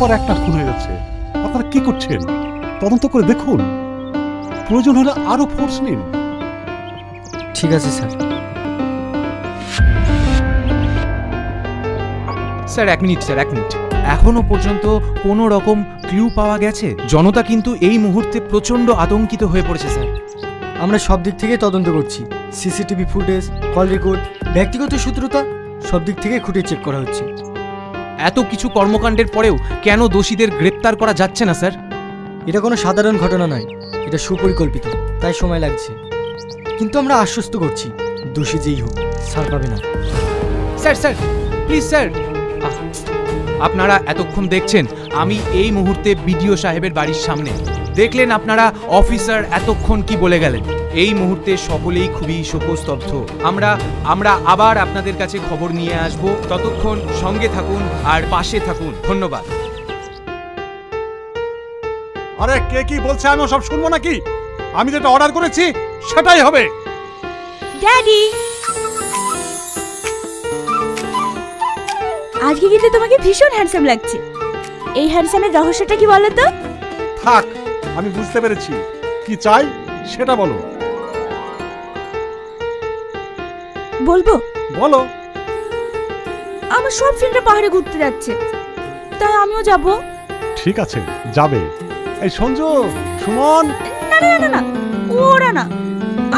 পর একটা খুন হয়ে যাচ্ছে। আপনারা কি করছেন? তদন্ত করে দেখুন। প্রয়োজন হলে আরও ফোর্স নিন। ঠিক আছে স্যার। স্যার এক মিনিট স্যার এক মিনিট। এখনও পর্যন্ত কোনো রকম ক্লু পাওয়া গেছে? জনতা কিন্তু এই মুহূর্তে প্রচণ্ড আতঙ্কিত হয়ে পড়েছে স্যার। আমরা সব দিক থেকে তদন্ত করছি। সিসিটিভি ফুটেজ কল রেকর্ড ব্যক্তিগত সূত্রতা সব দিক থেকে খুঁটে চেক করা হচ্ছে। এত কিছু কর্মকাণ্ডের পরেও কেন দোষীদের গ্রেপ্তার করা যাচ্ছে না স্যার? এটা কোনো সাধারণ ঘটনা নয়। এটা সুপরিকল্পিত তাই সময় লাগছে। কিন্তু আমরা আশ্বস্ত করছি দোষী যেই হোক ছাড় পাবে না। Sir sir please sir. আপনারা এতক্ষণ দেখছেন আমি এই মুহূর্তে বিডিও সাহেবের বাড়ির সামনে। দেখলেন আপনারা অফিসার এতক্ষণ কি বলে গেলেন? এই মুহূর্তে সকলেই খুবই শোকস্তব্ধ। আমরা আমরা আবার আপনাদের কাছে খবর নিয়ে আসব। ততক্ষণ সঙ্গে থাকুন আর পাশে থাকুন। ধন্যবাদ। আরে কে কি বলছে আমি সব শুনব নাকি? আমি যেটা অর্ডার করেছি সেটাই হবে। ড্যাডি আজকে কিন্তু তোমাকে ভীষণ হ্যান্ডসাম লাগছে। এই হ্যান্ডসামের রহস্যটা কি বলো তো? থাক আমি বুঝতে পেরেছি। কি চাই সেটা বলো। বলব? বলো। আমার সব ফ্রেন্ডরা পাহাড়ে ঘুরতে যাচ্ছে। তাই আমিও যাব। ঠিক আছে যাবে। এই সঞ্জু সুমন। না না না না ওরা না।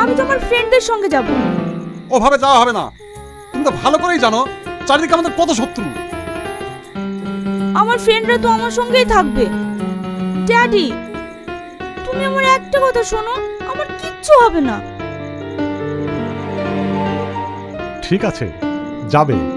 আমি তো আমার ফ্রেন্ডদের সঙ্গে যাব। ওভাবে যাওয়া হবে না। তুমি তো ভালো করেই জানো চারিদিকে আমাদের কত শত্রু। আমার ফ্রেন্ডরা তো আমার সঙ্গেই থাকবে। ড্যাডি তুমি আমার একটা কথা শোনো, আমার কিচ্ছু হবে না। ঠিক আছে, যাবে।